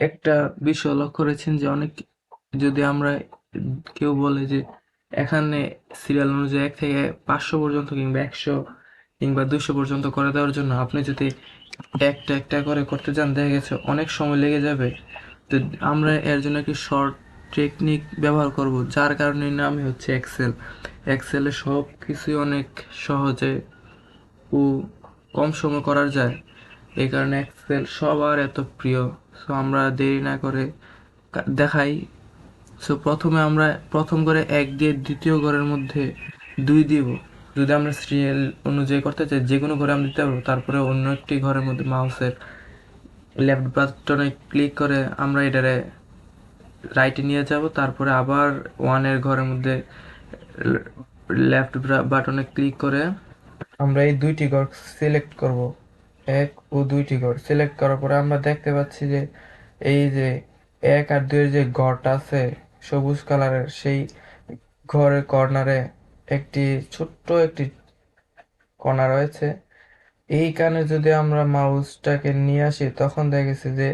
একটা বিষয় লক্ষ্য করেছেন যে অনেক, যদি আমরা কেউ বলে যে এখানে সিরিয়াল অনুযায়ী এক থেকে পাঁচশো পর্যন্ত কিংবা একশো কিংবা দুশো পর্যন্ত করে দেওয়ার জন্য আপনি যদি একটা একটা করে করতে চান, দেখা গেছে অনেক সময় লেগে যাবে। তো আমরা এর জন্য একটি শর্ট টেকনিক ব্যবহার করব, যার কারণে নামই হচ্ছে এক্সেল এক্সেলে সব কিছুই অনেক সহজে ও কম সময় করার যায়। এই কারণে এক্সেল সবার এত প্রিয়। সো আমরা দেরি না করে দেখাই। সো প্রথমে আমরা, প্রথম করে এক দিয়ে দ্বিতীয় ঘরের মধ্যে দুই দিব। যদি আমরা সিরিয়াল অনুযায়ী করতে চাই, যে কোনো ঘরে আমরা দিতে পারব। তারপরে অন্য একটি ঘরের মধ্যে মাউসের লেফট বাটনে ক্লিক করে আমরা এটারে রাইটে নিয়ে যাব। তারপরে আবার ওয়ানের ঘরের মধ্যে লেফট বাটনে ক্লিক করে আমরা এই দুইটি ঘর সিলেক্ট করব। এক ও দুইটি ঘর। সিলেক্ট করার পরে আমরা দেখতে পাচ্ছি যে এই যে এক আর দুইয়ের যে ঘরটা আছে, সবুজ কালারের, সেই ঘরের কর্নারে একটি ছোট্ট একটি কণা রয়েছে। এইখানে যদি আমরা মাউসটাকে নিয়ে আসি, তখন দেখেছি যে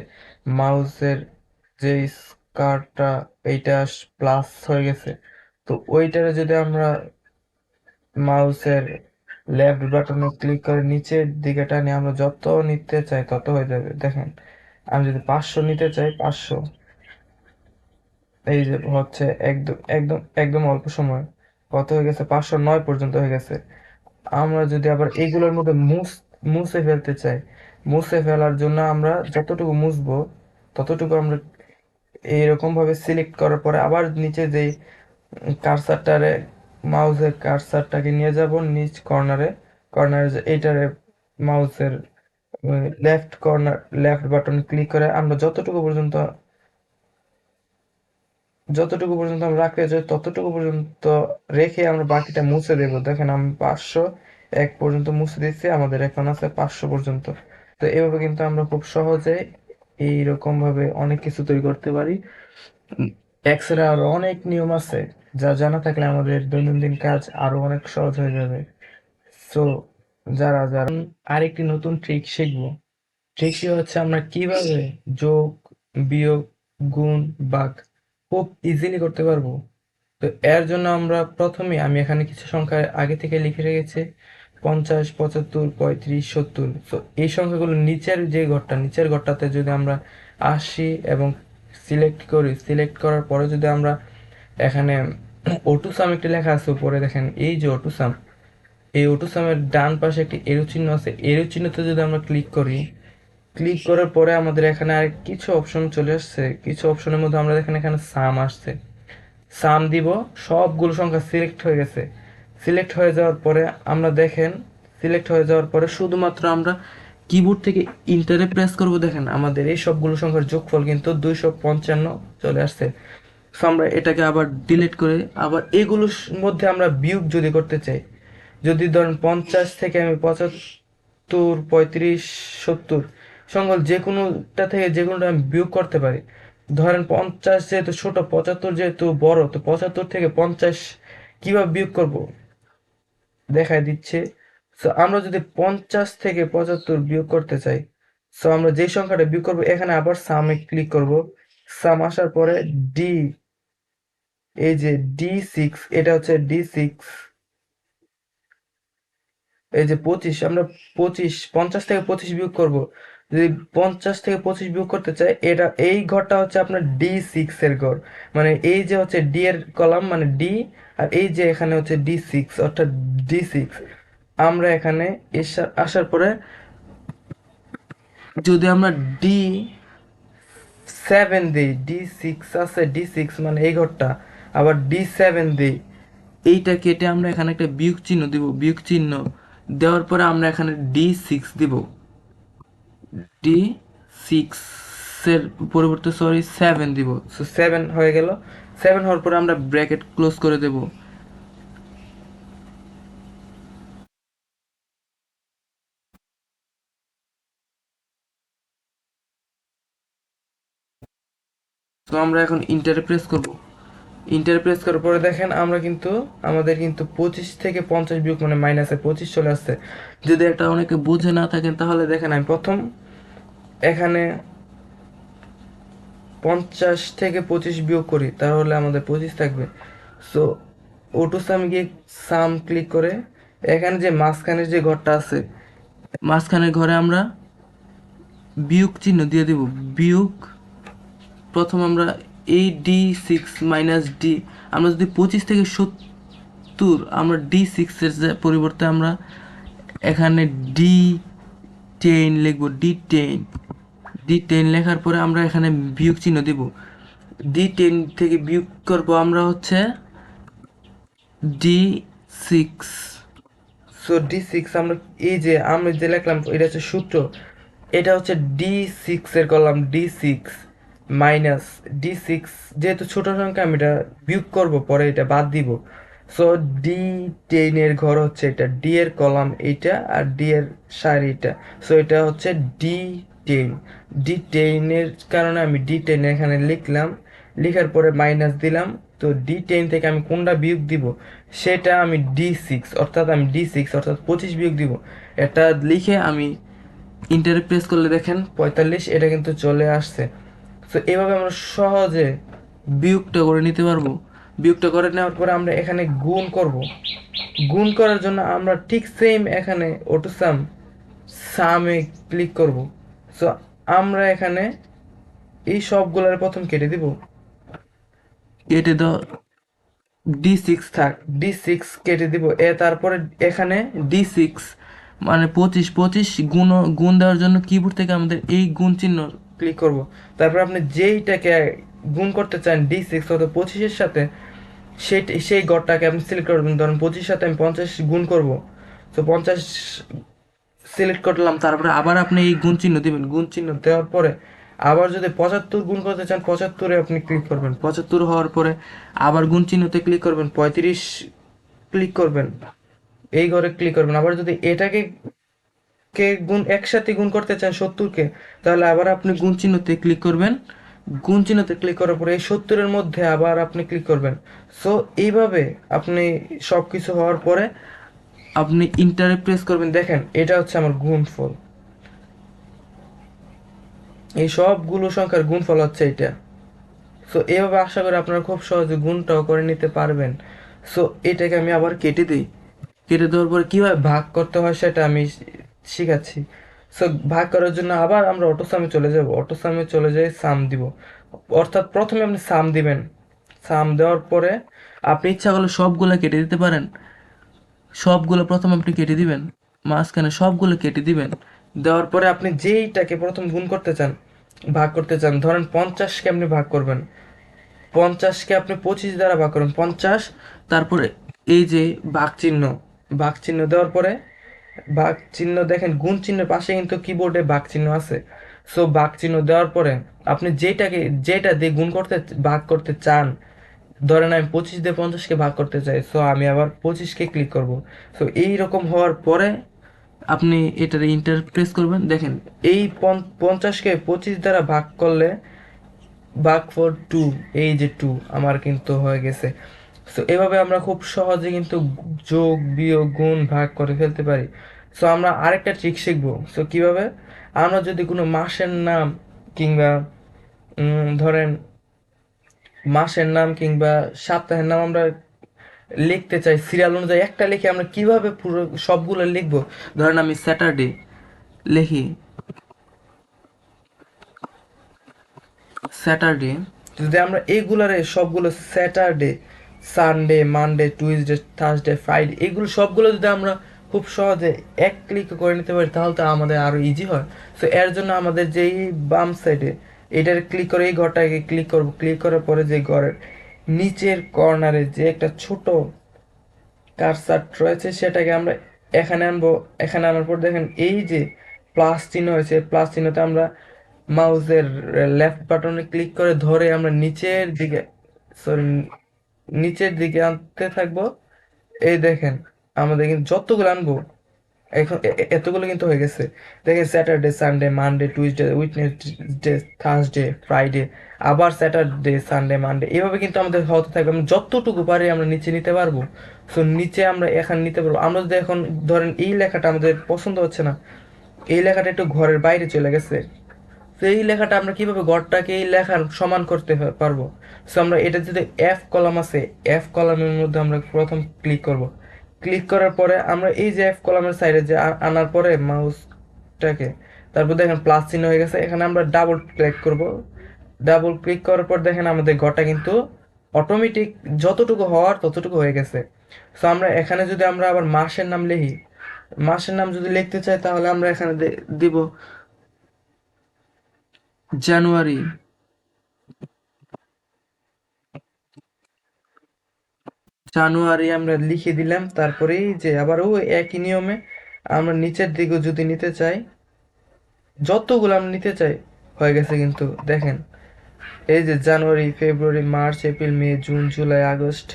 মাউসের যে স্কারটা এইটা প্লাস হয়ে গেছে। তো ওইটারে যদি আমরা মাউসের লেফট বাটনে ক্লিক করে নিচের দিকে টানি আমরা যত নিতে চাই তত হয়ে যাবে। দেখেন, আমি যদি পাঁচশো নিতে চাই, পাঁচশো। এই যে হচ্ছে একদম একদম একদম অল্প সময়। কত হয়ে গেছে? পাঁচশো নয় পর্যন্ত হয়ে গেছে। আমরা যদি আবার এইগুলোর মধ্যে মুছ, মুছে ফেলতে চাই, মুছে ফেলার জন্য আমরা যতটুকু মুছবো, ততটুকু আমরা এইরকমভাবে সিলেক্ট করার পরে আবার নিচে যেই কারসারটারে মাউসের কারসারটাকে নিয়ে যাব, নিচ কর্নারে কর্নারে যে এইটারে মাউসের left corner left button click করে আমরা যতটুকু পর্যন্ত যতটুকু পর্যন্ত আমরা রাখতে চাই, ততটুকু পর্যন্ত রেখে আমরা বাকিটা মুছে দেব। দেখেন আমি পাঁচশো এক পর্যন্ত মুছে দিচ্ছি, আমাদের এখন আছে পাঁচশো পর্যন্ত। তো এভাবে কিন্তু আমরা খুব সহজে এইরকম ভাবে অনেক কিছু তৈরি করতে পারি। এক্সেলে আরও অনেক নিয়ম আছে, যা জানা থাকলে আমাদের দৈনন্দিন কাজ আরও অনেক সহজ হয়ে যাবে। সো যারা যারা আরেকটি নতুন ট্রিক শিখব ট্রিকটি হচ্ছে আমরা কীভাবে যোগ, বিয়োগ, গুণ ভাগ খুব ইজিলি করতে পারব। তো এর জন্য আমরা প্রথমে, আমি এখানে কিছু সংখ্যা আগে থেকে লিখে রেখেছি, পঞ্চাশ, পঁচাত্তর, পঁয়ত্রিশ, সত্তর। তো এই সংখ্যাগুলো নিচের যে ঘরটা, নিচের ঘরটাতে যদি আমরা আসি এবং সিলেক্ট করি সিলেক্ট করার পরে যদি আমরা এখানে অটুসাম একটি লেখা আছে, উপরে দেখেন এই যে অটুসাম এই অটুসামের ডান পাশে একটি এরো চিহ্ন আছে এরো চিহ্নতে যদি আমরা ক্লিক করি ক্লিক করার পরে আমাদের এখানে আর কিছু অপশন চলে আসছে, কিছু অপশনের মধ্যে আমরা দেখেন এখানে সাম আসছে। সাম দিব, সবগুলো সংখ্যা সিলেক্ট হয়ে গেছে। সিলেক্ট হয়ে যাওয়ার পরে আমরা দেখেন সিলেক্ট হয়ে যাওয়ার পরে শুধুমাত্র আমরা কিবোর্ড থেকে ইন্টারে প্রেস করব, দেখেন আমাদের এই সবগুলো সংখ্যার যোগফল কিন্তু দুইশো পঞ্চান্ন চলে আসছে। সো আমরা এটাকে আবার ডিলিট করে, আবার এগুলোর মধ্যে আমরা বিয়োগ যদি করতে চাই, যদি ধরেন পঞ্চাশ থেকে আমি পঁচাত্তর, পঁয়ত্রিশ, সত্তর সংখ্যা যে কোনোটা থেকে যে কোনোটা আমি বিয়োগ করতে পারি। ধরেন পঞ্চাশ যেহেতু ছোট, পঁচাত্তর যেহেতু বড়, তো পঁচাত্তর থেকে পঞ্চাশ কীভাবে বিয়োগ করব? দেখায় দিচ্ছে। সো আমরা যদি পঞ্চাশ থেকে পঁচাত্তর বিয়োগ করতে চাই সো আমরা যে সংখ্যাটা বিয়োগ করব, এখানে আবার সামে ক্লিক করব। সাম আসার পরে ডি এই যে ডি সিক্স এটা হচ্ছে ডি সিক্স এই যে পঁচিশ, আমরা পঁচিশ, পঞ্চাশ থেকে পঁচিশ বিয়োগ করব। যদি পঞ্চাশ থেকে পঁচিশ বিয়োগ করতে চাই, এটা, এই ঘরটা হচ্ছে আপনার ডি সিক্স এর ঘর। মানে এই যে হচ্ছে ডি এর কলাম মানে ডি আর এই যে এখানে হচ্ছে ডি সিক্স অর্থাৎ ডি সিক্স আমরা এখানে এসা- আসার পরে যদি আমরা ডি সেভেন দিই ডি সিক্স আছে ডি সিক্স মানে এই ঘরটা, আবার ডি সেভেন দিই, এইটা কেটে আমরা এখানে একটা বিয়োগ চিহ্ন দিব। বিয়োগ চিহ্ন দেওয়ার পরে আমরা এখানে ডি সিক্স দিব। ডি সিক্স এর পরিবর্তে সরি সেভেন দিব। সো সেভেন হয়ে গেল। সেভেন হওয়ার পরে আমরা ব্র্যাকেট ক্লোজ করে দেব। তো আমরা এখন ইন্টারে প্রেস করব। ইন্টার প্রেস করার পরে দেখেন, আমরা কিন্তু, আমাদের কিন্তু পঁচিশ থেকে পঞ্চাশ বিয়োগ মানে মাইনাসে পঁচিশ চলে আসছে। যদি এটা অনেকে বুঝে না থাকেন, তাহলে দেখেন আমি প্রথম, এখানে পঞ্চাশ থেকে পঁচিশ বিয়োগ করি, তাহলে আমাদের পঁচিশ থাকবে। সো ওটু সাম গিয়ে সাম ক্লিক করে, এখানে যে মাঝখানের যে ঘরটা আছে মাঝখানের ঘরে আমরা বিয়োগ চিহ্ন দিয়ে দেব। বিয়োগ প্রথম আমরা এই ডি সিক্স মাইনাস ডি আমরা যদি পঁচিশ থেকে সত্তর, আমরা ডি সিক্সের পরিবর্তে আমরা এখানে ডি টেন লিখব ডি টেন ডি টেন লেখার পরে আমরা এখানে বিয়োগ চিহ্ন দেব। ডি টেন থেকে বিয়োগ করব আমরা হচ্ছে D six so D six আমরা এই যে আমি যে লিখলাম, এটা হচ্ছে সূত্র, এটা হচ্ছে ডি সিক্স এর করলাম D six minus D six, যেহেতু ছোট সংখ্যা, আমি এটা বিয়োগ করব, পরে এটা বাদ দিব। সো ডি টেনের ঘর হচ্ছে এটা, ডি এর কলাম এইটা আর ডি এর সারি এটা সো এটা হচ্ছে ডি টেন। ডি টেনের কারণে আমি ডি টেন এখানে লিখলাম, লেখার পরে মাইনাস দিলাম। তো ডি টেন থেকে আমি কোনটা বিয়োগ দিব? সেটা আমি ডি সিক্স, অর্থাৎ আমি ডি সিক্স, অর্থাৎ পঁচিশ বিয়োগ দিব। এটা লিখে আমি ইন্টারে প্রেস করলে দেখেন, পঁয়তাল্লিশ, এটা কিন্তু চলে আসছে। তো এভাবে আমরা সহজে বিয়োগটা করে নিতে পারব। বিয়োগটা করে নেওয়ার পরে আমরা এখানে গুণ করব। গুণ করার জন্য আমরা ঠিক সেম এখানে অটো সাম সামে ক্লিক করব। সো আমরা এখানে এই সবগুলোর প্রথম কেটে দিব। কেটে দাও ডি সিক্স থাক ডি সিক্স কেটে দিব। এ তারপরে এখানে ডি সিক্স মানে পঁচিশ পঁচিশ গুণ গুণ দেওয়ার জন্য কিবোর্ড থেকে আমাদের এই গুণ চিহ্ন ক্লিক করব। তারপর আপনি যেইটাকে গুণ করতে চান ডি সিক্স অর্থাৎ পঁচিশের সাথে সেই সেই গড়টাকে আপনি সিলেক্ট করবেন। ধরুন পঁচিশের সাথে আমি পঞ্চাশ গুণ করব। তো পঞ্চাশ সিলেক্ট করলাম, তারপরে আবার আপনি এই গুণ চিহ্ন দিবেন। গুণ চিহ্ন দেওয়ার পরে আবার যদি পঁচাত্তর গুণ করতে চান, পঁচাত্তরে আপনি ক্লিক করবেন। পঁচাত্তর হওয়ার পরে আবার গুণ চিহ্নতে ক্লিক করবেন। পঁয়ত্রিশ ক্লিক করবেন। এই ঘরে ক্লিক করবেন। আবার যদি এটাকে কে গুণ, একসাথে গুণ করতে চান সত্তরকে, তাহলে আবার আপনি গুণ চিহ্নতে ক্লিক করবেন। গুণ চিহ্নতে ক্লিক করার পরে এই সত্তরের মধ্যে আবার আপনি ক্লিক করবেন। সো এইভাবে আপনি সব কিছু হওয়ার পরে আপনি ইন্টারে প্রেস করবেন। দেখেন, এটা হচ্ছে আমার গুণফল। এই সবগুলো সংখ্যার গুণফল হচ্ছে এটা। সো এভাবে আশা করি আপনারা খুব সহজে গুণটাও করে নিতে পারবেন। সো এটাকে আমি আবার কেটে দিই। কেটে দেওয়ার পরে কীভাবে ভাগ করতে হয় সেটা আমি শিখাচ্ছি সো ভাগ করার জন্য আবার আমরা অটো অটোসামে চলে যাব। অটো অটোসামে চলে যাই, সাম দিব। অর্থাৎ প্রথমে আপনি সাম দিবেন। সাম দেওয়ার পরে আপনি ইচ্ছা করলে সবগুলো কেটে দিতে পারেন। সবগুলো প্রথম আপনি কেটে দিবেন। মাঝখানে সবগুলো কেটে দিবেন। দেওয়ার পরে আপনি যেইটাকে প্রথম গুণ করতে চান, ভাগ করতে চান, ধরেন পঞ্চাশকে আপনি ভাগ করবেন। পঞ্চাশকে আপনি পঁচিশ দ্বারা ভাগ করবেন পঞ্চাশ, তারপরে এই যে ভাগ চিহ্ন ভাগ চিহ্ন দেওয়ার পরে ভাগ চিহ্ন দেখেন গুণ চিহ্নের পাশে কিন্তু কিবোর্ডে বাঘ চিহ্ন আছে। সো বাঘ চিহ্ন দেওয়ার পরে আপনি যেটাকে, যেটা দিয়ে গুণ করতে, ভাগ করতে চান, ধরেন আমি পঁচিশ দিয়ে পঞ্চাশকে ভাগ করতে চাই সো আমি আবার পঁচিশকে ক্লিক করব। সো এই রকম হওয়ার পরে আপনি এটার ইন্টার প্রেস করবেন। দেখেন, এই পঞ্চ- পঞ্চাশকে পঁচিশ দ্বারা ভাগ করলে, ভাগ ফর টু এই যে টু আমার কিন্তু হয়ে গেছে। সো এভাবে আমরা খুব সহজে কিন্তু যোগ, বিয়োগ, গুণ, ভাগ করে ফেলতে পারি। সো আমরা আরেকটা ট্রিক শিখব। সো কীভাবে? আমরা যদি কোনো মাসের নাম কিংবা ধরেন মাসের নাম কিংবা সপ্তাহের নাম আমরা লিখতে চাই সিরিয়াল অনুযায়ী একটা লিখে আমরা কীভাবে পুরো সবগুলো লিখব? ধরেন আমি স্যাটারডে লিখি। স্যাটারডে যদি আমরা এইগুলারে সবগুলো Saturday Sunday Monday Tuesday Thursday Friday এগুলো সবগুলো যদি আমরা খুব সহজে এক ক্লিক করে নিতে পারি, তাহলে তো আমাদের আরও ইজি হয়। সো এর জন্য আমাদের যেই বাম সাইডে এটার ক্লিক করে এই ঘরটাকে ক্লিক করব। ক্লিক করার পরে যে ঘরের নিচের কর্নারে যে একটা ছোট কারসার রয়েছে, সেটাকে আমরা এখানে আনব। এখানে আনার পর দেখেন এই যে প্লাস চিহ্ন হয়েছে প্লাস চিহ্নতে আমরা মাউসের লেফট বাটনে ক্লিক করে ধরে আমরা নিচের দিকে সরি নিচের দিকে আনতে থাকব। এই দেখেন, আমাদের কিন্তু যতগুলো আনব, এখন এতগুলো কিন্তু হয়ে গেছে। দেখেন Saturday Sunday Monday Tuesday Wednesday Thursday Friday আবার স্যাটারডে সানডে মানডে এভাবে কিন্তু আমাদের হতে থাকবে। আমরা যতটুকু পারি আমরা নিচে নিতে পারব। সো নিচে আমরা এখানে নিতে পারব। আমরা যদি এখন ধরেন এই লেখাটা আমাদের পছন্দ হচ্ছে না, এই লেখাটা একটু ঘরের বাইরে চলে গেছে। তো এই লেখাটা আমরা কীভাবে গড়টাকে এই লেখার সমান করতে পারব? সো আমরা এটা যদি এফ কলাম আছে এফ কলামের মধ্যে আমরা প্রথম ক্লিক করব। ক্লিক করার পরে আমরা এই যে এফ কলামের সাইডে যে আনার পরে মাউসটাকে তারপর দেখেন প্লাস চিহ্ন হয়ে গেছে, এখানে আমরা ডাবল ক্লিক করব। ডাবল ক্লিক করার পর দেখেন আমাদের ঘরটা কিন্তু অটোমেটিক যতটুকু হওয়ার ততটুকু হয়ে গেছে। সো আমরা এখানে যদি আমরা আবার মাসের নাম লিখি, মাসের নাম যদি লিখতে চাই তাহলে আমরা এখানে দিব জানুয়ারি। জানুয়ারি আমরা লিখে দিলাম, তারপরেই যে আবার ও একই নিয়মে আমরা নিচের দিকে যদি নিতে চাই, যতগুলো আমরা নিতে চাই, হয়ে গেছে কিন্তু, দেখেন, এই যে January, February, March, April, May, June, July, August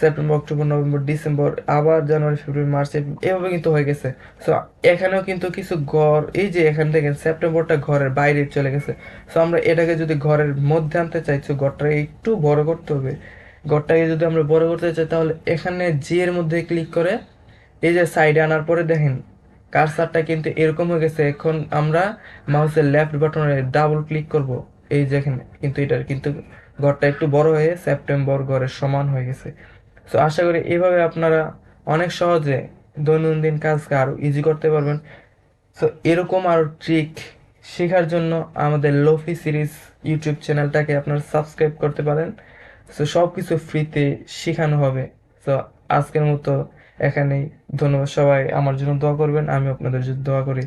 September, October, November, December, আবার জানুয়ারি, ফেব্রুয়ারি, মার্চ এভাবে কিন্তু হয়ে গেছে। সো এখানেও কিন্তু কিছু ঘর, এই যে এখান থেকে সেপ্টেম্বরটা ঘরের বাইরে চলে গেছে। সো আমরা এটাকে যদি ঘরের মধ্যে আনতে চাইছো ঘরটা একটু বড় করতে হবে। ঘরটাকে যদি আমরা বড় করতে চাই, তাহলে এখানে জি এর মধ্যে ক্লিক করে, এই যে সাইডে আনার পরে দেখেন কারসারটা কিন্তু এরকম হয়ে গেছে। এখন আমরা মাউসের লেফট বাটনে ডাবল ক্লিক করব। এই যে এখানে, কিন্তু এটার কিন্তু ঘরটা একটু বড় হয়ে সেপ্টেম্বর ঘরের সমান হয়ে গেছে। সো আশা করি এভাবে আপনারা অনেক সহজে দৈনন্দিন কাজকে আরও ইজি করতে পারবেন। সো এরকম আরও ট্রিক শেখার জন্য আমাদের লোফি সিরিজ ইউটিউব চ্যানেলটাকে আপনারা সাবস্ক্রাইব করতে পারেন। সো সব কিছু ফ্রিতে শেখানো হবে। সো আজকের মতো এখানেই। ধন্যবাদ সবাই। আমার জন্য দোয়া করবেন। আমি আপনাদের জন্য দোয়া করি।